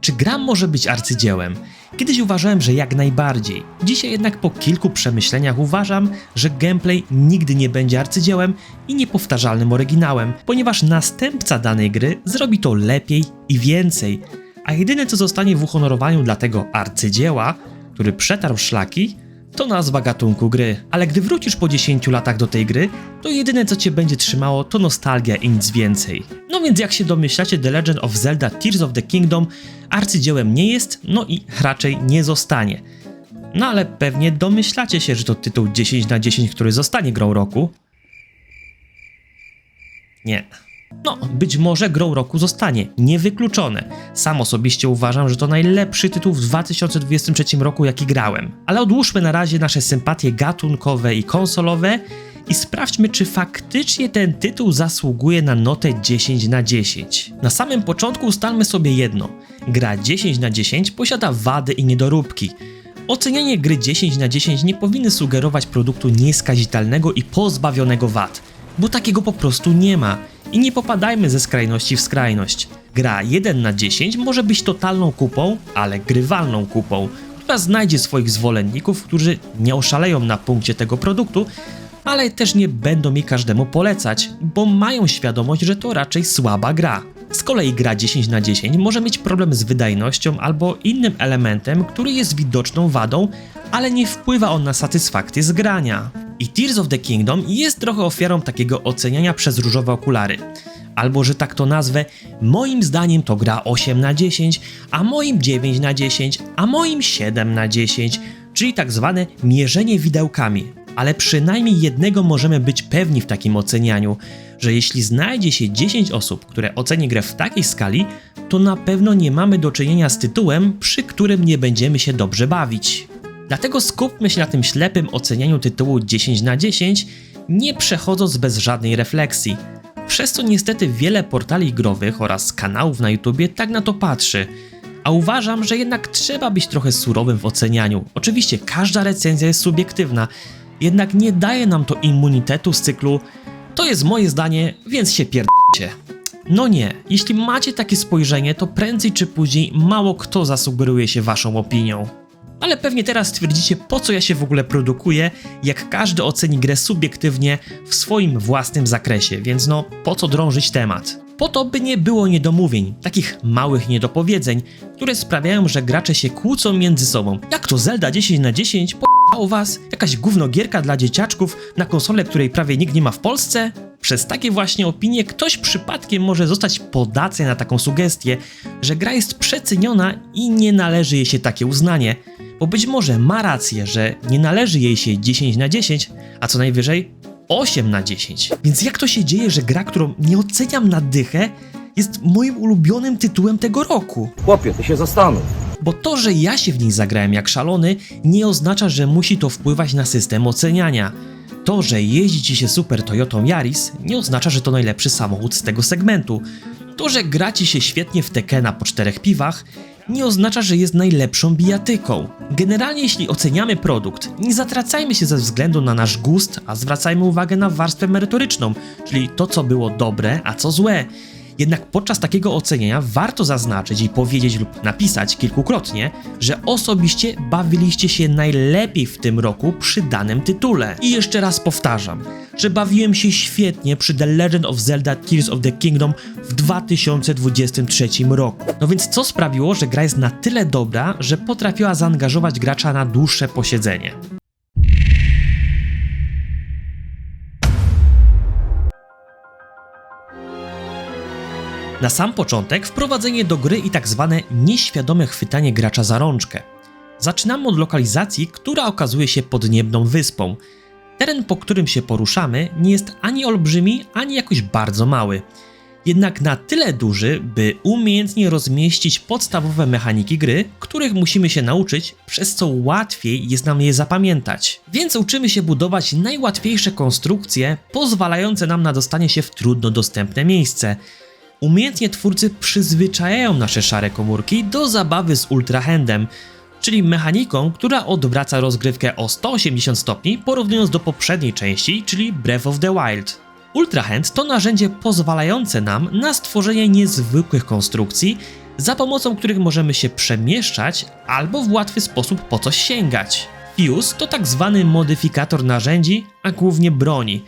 Czy gra może być arcydziełem? Kiedyś uważałem, że jak najbardziej. Dzisiaj jednak po kilku przemyśleniach uważam, że gameplay nigdy nie będzie arcydziełem i niepowtarzalnym oryginałem, ponieważ następca danej gry zrobi to lepiej i więcej. A jedyne co zostanie w uhonorowaniu dla tego arcydzieła, który przetarł szlaki, to nazwa gatunku gry. Ale gdy wrócisz po 10 latach do tej gry, to jedyne co cię będzie trzymało to nostalgia i nic więcej. No więc jak się domyślacie, The Legend of Zelda Tears of the Kingdom arcydziełem nie jest, no i raczej nie zostanie. No ale pewnie domyślacie się, że to tytuł 10 na 10, który zostanie grą roku. Nie. No, być może grą roku zostanie, niewykluczone. Sam osobiście uważam, że to najlepszy tytuł w 2023 roku, jaki grałem. Ale odłóżmy na razie nasze sympatie gatunkowe i konsolowe i sprawdźmy, czy faktycznie ten tytuł zasługuje na notę 10 na 10. Na samym początku ustalmy sobie jedno. Gra 10 na 10 posiada wady i niedoróbki. Ocenianie gry 10 na 10 nie powinny sugerować produktu nieskazitelnego i pozbawionego wad, bo takiego po prostu nie ma. I nie popadajmy ze skrajności w skrajność. Gra 1 na 10 może być totalną kupą, ale grywalną kupą, która znajdzie swoich zwolenników, którzy nie oszaleją na punkcie tego produktu, ale też nie będą jej każdemu polecać, bo mają świadomość, że to raczej słaba gra. Z kolei gra 10 na 10 może mieć problem z wydajnością albo innym elementem, który jest widoczną wadą, ale nie wpływa on na satysfakcję z grania. I Tears of the Kingdom jest trochę ofiarą takiego oceniania przez różowe okulary. Albo, że tak to nazwę, moim zdaniem to gra 8 na 10, a moim 9 na 10, a moim 7 na 10, czyli tak zwane mierzenie widełkami. Ale przynajmniej jednego możemy być pewni w takim ocenianiu, że jeśli znajdzie się 10 osób, które oceni grę w takiej skali, to na pewno nie mamy do czynienia z tytułem, przy którym nie będziemy się dobrze bawić. Dlatego skupmy się na tym ślepym ocenianiu tytułu 10 na 10, nie przechodząc bez żadnej refleksji. Przez co niestety wiele portali growych oraz kanałów na YouTubie tak na to patrzy. A uważam, że jednak trzeba być trochę surowym w ocenianiu. Oczywiście każda recenzja jest subiektywna, jednak nie daje nam to immunitetu z cyklu to jest moje zdanie, więc się pierdolcie. No nie, jeśli macie takie spojrzenie, to prędzej czy później mało kto zasugeruje się waszą opinią. Ale pewnie teraz stwierdzicie, po co ja się w ogóle produkuję, jak każdy oceni grę subiektywnie w swoim własnym zakresie, więc no, po co drążyć temat? Po to, by nie było niedomówień, takich małych niedopowiedzeń, które sprawiają, że gracze się kłócą między sobą. Jak to Zelda 10 na 10 po was? Jakaś gównogierka dla dzieciaczków na konsolę, której prawie nikt nie ma w Polsce? Przez takie właśnie opinie ktoś przypadkiem może zostać podatny na taką sugestię, że gra jest przeceniona i nie należy jej się takie uznanie, bo być może ma rację, że nie należy jej się 10 na 10, a co najwyżej 8 na 10. Więc jak to się dzieje, że gra, którą nie oceniam na dychę, jest moim ulubionym tytułem tego roku? Chłopie, ty się zastanów. Bo to, że ja się w niej zagrałem jak szalony, nie oznacza, że musi to wpływać na system oceniania. To, że jeździ ci się super Toyotą Yaris, nie oznacza, że to najlepszy samochód z tego segmentu. To, że gra ci się świetnie w Tekena po czterech piwach, nie oznacza, że jest najlepszą bijatyką. Generalnie, jeśli oceniamy produkt, nie zatracajmy się ze względu na nasz gust, a zwracajmy uwagę na warstwę merytoryczną, czyli to, co było dobre, a co złe. Jednak podczas takiego oceniania warto zaznaczyć i powiedzieć lub napisać kilkukrotnie, że osobiście bawiliście się najlepiej w tym roku przy danym tytule. I jeszcze raz powtarzam, że bawiłem się świetnie przy The Legend of Zelda Tears of the Kingdom w 2023 roku. No więc co sprawiło, że gra jest na tyle dobra, że potrafiła zaangażować gracza na dłuższe posiedzenie? Na sam początek wprowadzenie do gry i tak zwane nieświadome chwytanie gracza za rączkę. Zaczynamy od lokalizacji, która okazuje się podniebną wyspą. Teren, po którym się poruszamy, nie jest ani olbrzymi, ani jakoś bardzo mały. Jednak na tyle duży, by umiejętnie rozmieścić podstawowe mechaniki gry, których musimy się nauczyć, przez co łatwiej jest nam je zapamiętać. Więc uczymy się budować najłatwiejsze konstrukcje, pozwalające nam na dostanie się w trudno dostępne miejsce. Umiejętnie twórcy przyzwyczajają nasze szare komórki do zabawy z ultrahandem, czyli mechaniką, która odwraca rozgrywkę o 180 stopni, porównując do poprzedniej części, czyli Breath of the Wild. Ultra Hand to narzędzie pozwalające nam na stworzenie niezwykłych konstrukcji, za pomocą których możemy się przemieszczać albo w łatwy sposób po coś sięgać. Fuse to tak zwany modyfikator narzędzi, a głównie broni.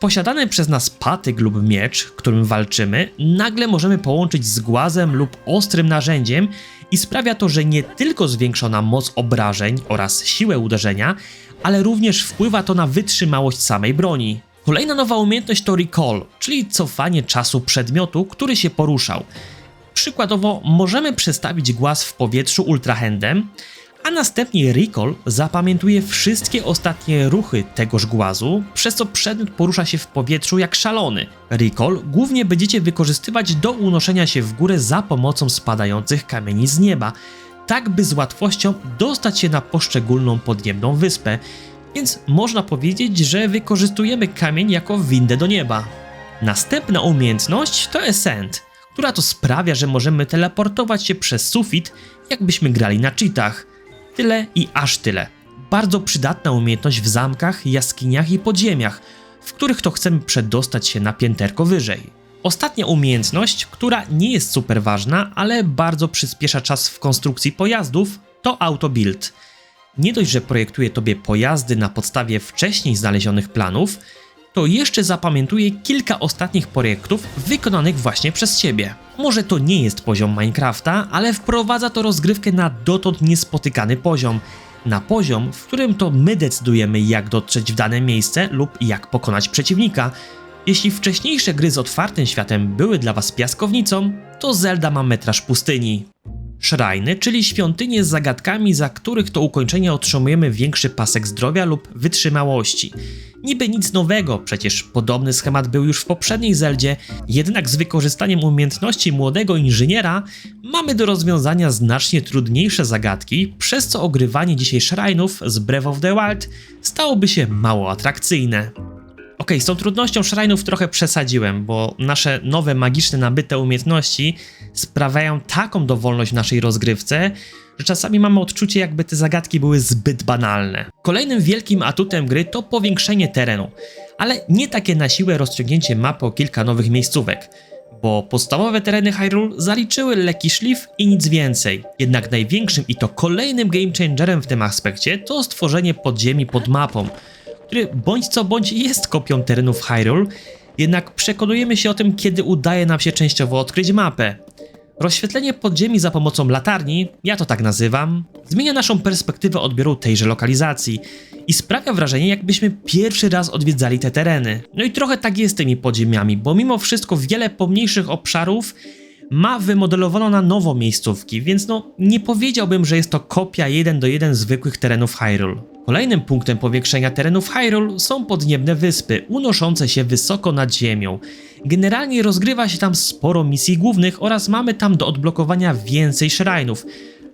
Posiadany przez nas patyk lub miecz, którym walczymy, nagle możemy połączyć z głazem lub ostrym narzędziem i sprawia to, że nie tylko zwiększa nam moc obrażeń oraz siłę uderzenia, ale również wpływa to na wytrzymałość samej broni. Kolejna nowa umiejętność to Recall, czyli cofanie czasu przedmiotu, który się poruszał. Przykładowo możemy przestawić głaz w powietrzu ultrahandem, a następnie Recall zapamiętuje wszystkie ostatnie ruchy tegoż głazu, przez co przedmiot porusza się w powietrzu jak szalony. Recall głównie będziecie wykorzystywać do unoszenia się w górę za pomocą spadających kamieni z nieba, tak by z łatwością dostać się na poszczególną podniebną wyspę, więc można powiedzieć, że wykorzystujemy kamień jako windę do nieba. Następna umiejętność to Ascent, która to sprawia, że możemy teleportować się przez sufit, jakbyśmy grali na cheatach. Tyle i aż tyle. Bardzo przydatna umiejętność w zamkach, jaskiniach i podziemiach, w których to chcemy przedostać się na pięterko wyżej. Ostatnia umiejętność, która nie jest super ważna, ale bardzo przyspiesza czas w konstrukcji pojazdów, to autobuild. Nie dość, że projektuje tobie pojazdy na podstawie wcześniej znalezionych planów, to jeszcze zapamiętuje kilka ostatnich projektów wykonanych właśnie przez ciebie. Może to nie jest poziom Minecrafta, ale wprowadza to rozgrywkę na dotąd niespotykany poziom. Na poziom, w którym to my decydujemy, jak dotrzeć w dane miejsce lub jak pokonać przeciwnika. Jeśli wcześniejsze gry z otwartym światem były dla Was piaskownicą, to Zelda ma metraż pustyni. Szrajny, czyli świątynie z zagadkami, za których to ukończenie otrzymujemy większy pasek zdrowia lub wytrzymałości. Niby nic nowego, przecież podobny schemat był już w poprzedniej Zeldzie, jednak z wykorzystaniem umiejętności młodego inżyniera mamy do rozwiązania znacznie trudniejsze zagadki, przez co ogrywanie dzisiaj szrajnów z Breath of the Wild stałoby się mało atrakcyjne. Okej, z tą trudnością szrajnów trochę przesadziłem, bo nasze nowe magiczne nabyte umiejętności sprawiają taką dowolność w naszej rozgrywce, że czasami mamy odczucie, jakby te zagadki były zbyt banalne. Kolejnym wielkim atutem gry to powiększenie terenu, ale nie takie na siłę rozciągnięcie mapy o kilka nowych miejscówek, bo podstawowe tereny Hyrule zaliczyły lekki szlif i nic więcej. Jednak największym i to kolejnym game changerem w tym aspekcie to stworzenie podziemi pod mapą, który bądź co bądź jest kopią terenów Hyrule, jednak przekonujemy się o tym, kiedy udaje nam się częściowo odkryć mapę. Rozświetlenie podziemi za pomocą latarni, ja to tak nazywam, zmienia naszą perspektywę odbioru tejże lokalizacji i sprawia wrażenie, jakbyśmy pierwszy raz odwiedzali te tereny. No i trochę tak jest z tymi podziemiami, bo mimo wszystko wiele pomniejszych obszarów ma wymodelowaną na nowo miejscówki, więc no nie powiedziałbym, że jest to kopia 1 do 1 zwykłych terenów Hyrule. Kolejnym punktem powiększenia terenów Hyrule są podniebne wyspy, unoszące się wysoko nad ziemią. Generalnie rozgrywa się tam sporo misji głównych oraz mamy tam do odblokowania więcej szrajnów.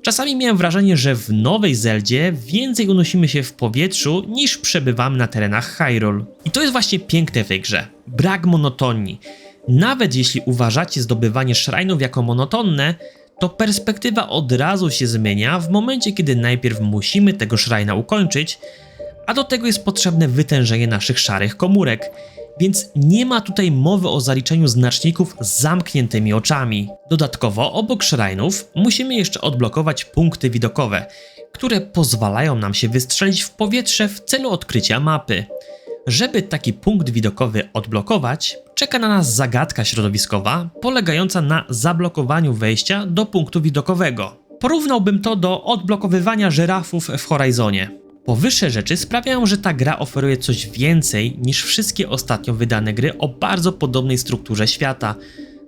Czasami miałem wrażenie, że w nowej Zeldzie więcej unosimy się w powietrzu niż przebywamy na terenach Hyrule. I to jest właśnie piękne w tej grze. Brak monotonii. Nawet jeśli uważacie zdobywanie szrajnów jako monotonne, to perspektywa od razu się zmienia w momencie, kiedy najpierw musimy tego szrajna ukończyć, a do tego jest potrzebne wytężenie naszych szarych komórek, więc nie ma tutaj mowy o zaliczeniu znaczników z zamkniętymi oczami. Dodatkowo, obok szrajnów musimy jeszcze odblokować punkty widokowe, które pozwalają nam się wystrzelić w powietrze w celu odkrycia mapy. Żeby taki punkt widokowy odblokować, czeka na nas zagadka środowiskowa polegająca na zablokowaniu wejścia do punktu widokowego. Porównałbym to do odblokowywania żyrafów w Horizonie. Powyższe rzeczy sprawiają, że ta gra oferuje coś więcej niż wszystkie ostatnio wydane gry o bardzo podobnej strukturze świata.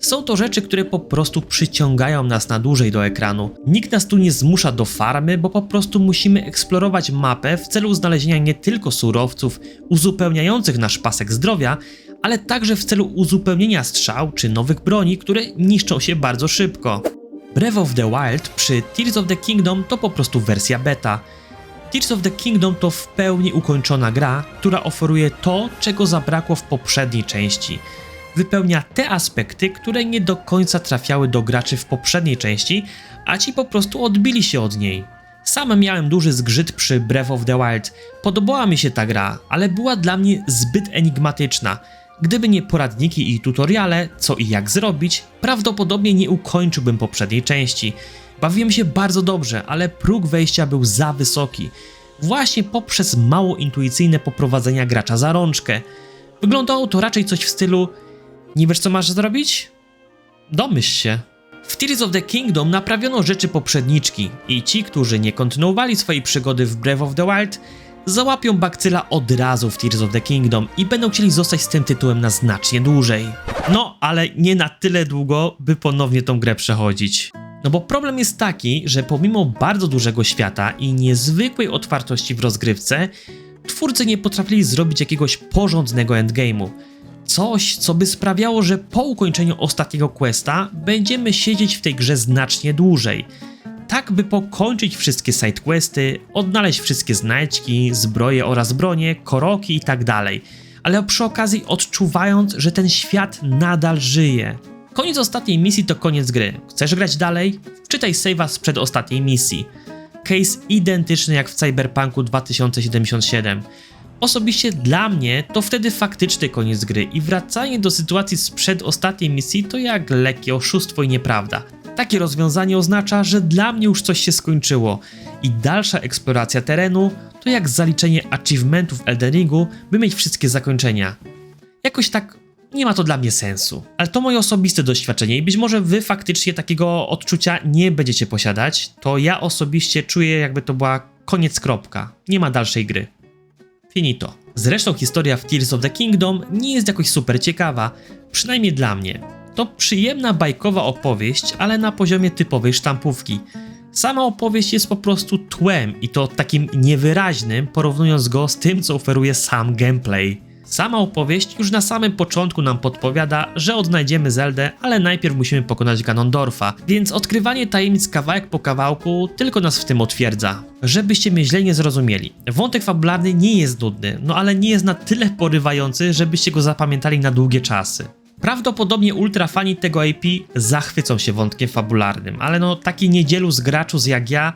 Są to rzeczy, które po prostu przyciągają nas na dłużej do ekranu. Nikt nas tu nie zmusza do farmy, bo po prostu musimy eksplorować mapę w celu znalezienia nie tylko surowców uzupełniających nasz pasek zdrowia, ale także w celu uzupełnienia strzał czy nowych broni, które niszczą się bardzo szybko. Breath of the Wild przy Tears of the Kingdom to po prostu wersja beta. Tears of the Kingdom to w pełni ukończona gra, która oferuje to, czego zabrakło w poprzedniej części. Wypełnia te aspekty, które nie do końca trafiały do graczy w poprzedniej części, a ci po prostu odbili się od niej. Sam miałem duży zgrzyt przy Breath of the Wild. Podobała mi się ta gra, ale była dla mnie zbyt enigmatyczna. Gdyby nie poradniki i tutoriale, co i jak zrobić, prawdopodobnie nie ukończyłbym poprzedniej części. Bawiłem się bardzo dobrze, ale próg wejścia był za wysoki. Właśnie poprzez mało intuicyjne poprowadzenia gracza za rączkę. Wyglądało to raczej coś w stylu nie wiesz co masz zrobić? Domyśl się. W Tears of the Kingdom naprawiono rzeczy poprzedniczki i ci, którzy nie kontynuowali swojej przygody w Breath of the Wild, załapią bakcyla od razu w Tears of the Kingdom i będą chcieli zostać z tym tytułem na znacznie dłużej. No, ale nie na tyle długo, by ponownie tą grę przechodzić. No bo problem jest taki, że pomimo bardzo dużego świata i niezwykłej otwartości w rozgrywce, twórcy nie potrafili zrobić jakiegoś porządnego endgame'u. Coś, co by sprawiało, że po ukończeniu ostatniego questa będziemy siedzieć w tej grze znacznie dłużej. Tak, by pokończyć wszystkie sidequesty, odnaleźć wszystkie znajdźki, zbroje oraz bronie, koroki i tak ale przy okazji odczuwając, że ten świat nadal żyje. Koniec ostatniej misji to koniec gry. Chcesz grać dalej? Wczytaj save'a sprzed ostatniej misji. Case identyczny jak w Cyberpunku 2077. Osobiście dla mnie to wtedy faktyczny koniec gry i wracanie do sytuacji sprzed ostatniej misji to jak lekkie oszustwo i nieprawda. Takie rozwiązanie oznacza, że dla mnie już coś się skończyło i dalsza eksploracja terenu to jak zaliczenie achievementów Elden Ringu, by mieć wszystkie zakończenia. Jakoś tak nie ma to dla mnie sensu. Ale to moje osobiste doświadczenie i być może wy faktycznie takiego odczucia nie będziecie posiadać, to ja osobiście czuję jakby to była koniec kropka. Nie ma dalszej gry. Finito. Zresztą historia w Tears of the Kingdom nie jest jakoś super ciekawa, przynajmniej dla mnie. To przyjemna bajkowa opowieść, ale na poziomie typowej sztampówki. Sama opowieść jest po prostu tłem i to takim niewyraźnym, porównując go z tym, co oferuje sam gameplay. Sama opowieść już na samym początku nam podpowiada, że odnajdziemy Zeldę, ale najpierw musimy pokonać Ganondorfa, więc odkrywanie tajemnic kawałek po kawałku tylko nas w tym otwierdza. Żebyście mnie źle nie zrozumieli, wątek fabularny nie jest nudny, no ale nie jest na tyle porywający, żebyście go zapamiętali na długie czasy. Prawdopodobnie ultrafani tego IP zachwycą się wątkiem fabularnym, ale no taki niedzielu z graczów jak ja,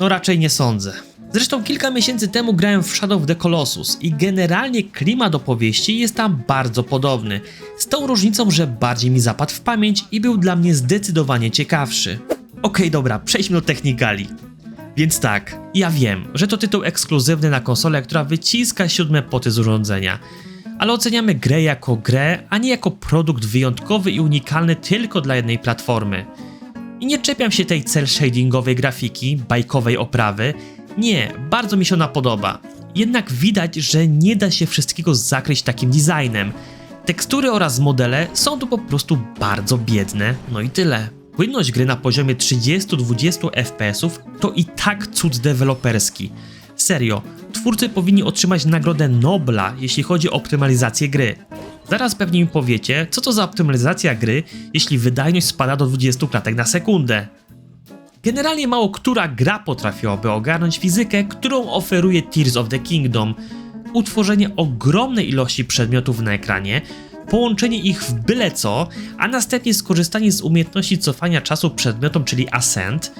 no raczej nie sądzę. Zresztą kilka miesięcy temu grałem w Shadow of the Colossus i generalnie klimat opowieści jest tam bardzo podobny, z tą różnicą, że bardziej mi zapadł w pamięć i był dla mnie zdecydowanie ciekawszy. Okej, dobra, przejdźmy do technikali. Więc tak, ja wiem, że to tytuł ekskluzywny na konsolę, która wyciska siódme poty z urządzenia, ale oceniamy grę jako grę, a nie jako produkt wyjątkowy i unikalny tylko dla jednej platformy. I nie czepiam się tej cel shadingowej grafiki, bajkowej oprawy. Nie, bardzo mi się ona podoba. Jednak widać, że nie da się wszystkiego zakryć takim designem. Tekstury oraz modele są tu po prostu bardzo biedne, no i tyle. Płynność gry na poziomie 30-20 fps to i tak cud deweloperski. Serio, twórcy powinni otrzymać nagrodę Nobla, jeśli chodzi o optymalizację gry. Zaraz pewnie mi powiecie, co to za optymalizacja gry, jeśli wydajność spada do 20 klatek na sekundę. Generalnie mało która gra potrafiłaby ogarnąć fizykę, którą oferuje Tears of the Kingdom. Utworzenie ogromnej ilości przedmiotów na ekranie, połączenie ich w byle co, a następnie skorzystanie z umiejętności cofania czasu przedmiotom, czyli Ascent,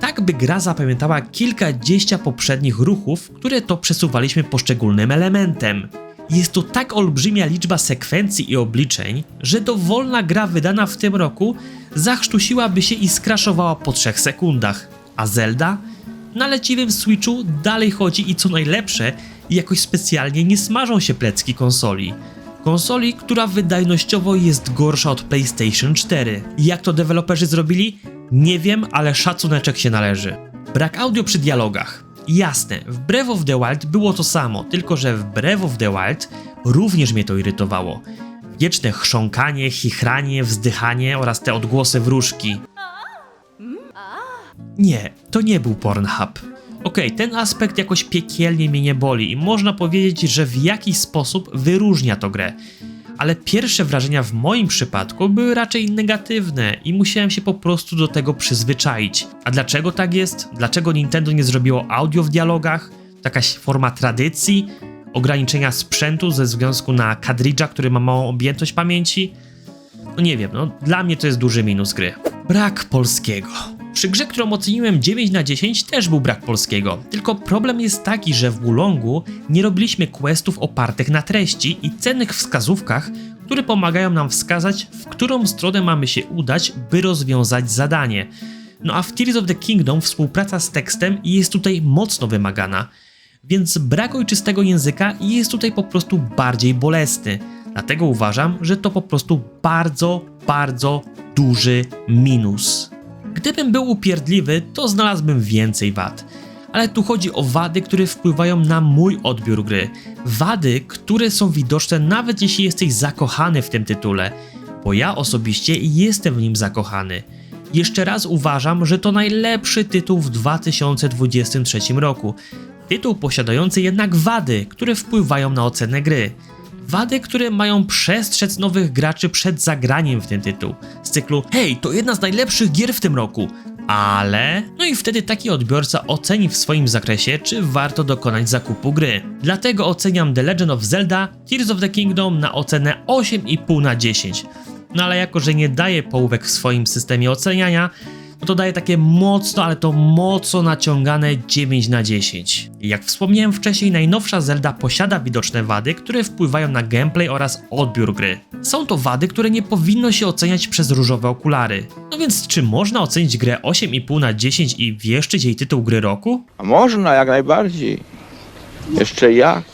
tak by gra zapamiętała kilkadziesiąt poprzednich ruchów, które to przesuwaliśmy poszczególnym elementem. Jest to tak olbrzymia liczba sekwencji i obliczeń, że dowolna gra wydana w tym roku zachrztusiłaby się i skraszowała po 3 sekundach. A Zelda? Na leciwym Switchu dalej chodzi i co najlepsze, jakoś specjalnie nie smażą się plecki konsoli. Konsoli, która wydajnościowo jest gorsza od PlayStation 4. Jak to deweloperzy zrobili? Nie wiem, ale szacuneczek się należy. Brak audio przy dialogach. Jasne, w Breath of the Wild było to samo, tylko że w Breath of the Wild również mnie to irytowało. Wieczne chrząkanie, chichranie, wzdychanie oraz te odgłosy wróżki. Nie, to nie był Pornhub. Okej, ten aspekt jakoś piekielnie mnie nie boli i można powiedzieć, że w jakiś sposób wyróżnia to grę. Ale pierwsze wrażenia w moim przypadku były raczej negatywne i musiałem się po prostu do tego przyzwyczaić. A dlaczego tak jest? Dlaczego Nintendo nie zrobiło audio w dialogach? To jakaś forma tradycji? Ograniczenia sprzętu ze względu na kadridża, który ma małą objętość pamięci? No nie wiem, no dla mnie to jest duży minus gry. Brak polskiego. Przy grze, którą oceniłem 9 na 10 też był brak polskiego. Tylko problem jest taki, że w Wulongu nie robiliśmy questów opartych na treści i cennych wskazówkach, które pomagają nam wskazać, w którą stronę mamy się udać, by rozwiązać zadanie. No a w Tears of the Kingdom współpraca z tekstem jest tutaj mocno wymagana, więc brak ojczystego języka jest tutaj po prostu bardziej bolesny. Dlatego uważam, że to po prostu bardzo, bardzo duży minus. Gdybym był upierdliwy, to znalazłbym więcej wad. Ale tu chodzi o wady, które wpływają na mój odbiór gry. Wady, które są widoczne nawet jeśli jesteś zakochany w tym tytule, bo ja osobiście jestem w nim zakochany. Jeszcze raz uważam, że to najlepszy tytuł w 2023 roku. Tytuł posiadający jednak wady, które wpływają na ocenę gry. Wady, które mają przestrzec nowych graczy przed zagraniem w ten tytuł. Z cyklu, hej, to jedna z najlepszych gier w tym roku. Ale. No i wtedy taki odbiorca oceni w swoim zakresie, czy warto dokonać zakupu gry. Dlatego oceniam The Legend of Zelda Tears of the Kingdom na ocenę 8,5 na 10. No ale jako, że nie daje połówek w swoim systemie oceniania, no to daje takie mocno, ale to mocno naciągane 9 na 10. I Jak wspomniałem wcześniej, najnowsza Zelda posiada widoczne wady, które wpływają na gameplay oraz odbiór gry. Są to wady, które nie powinno się oceniać przez różowe okulary. No więc czy można ocenić grę 8,5 na 10 i wieszczyć jej tytuł gry roku? A można jak najbardziej. Jeszcze jak.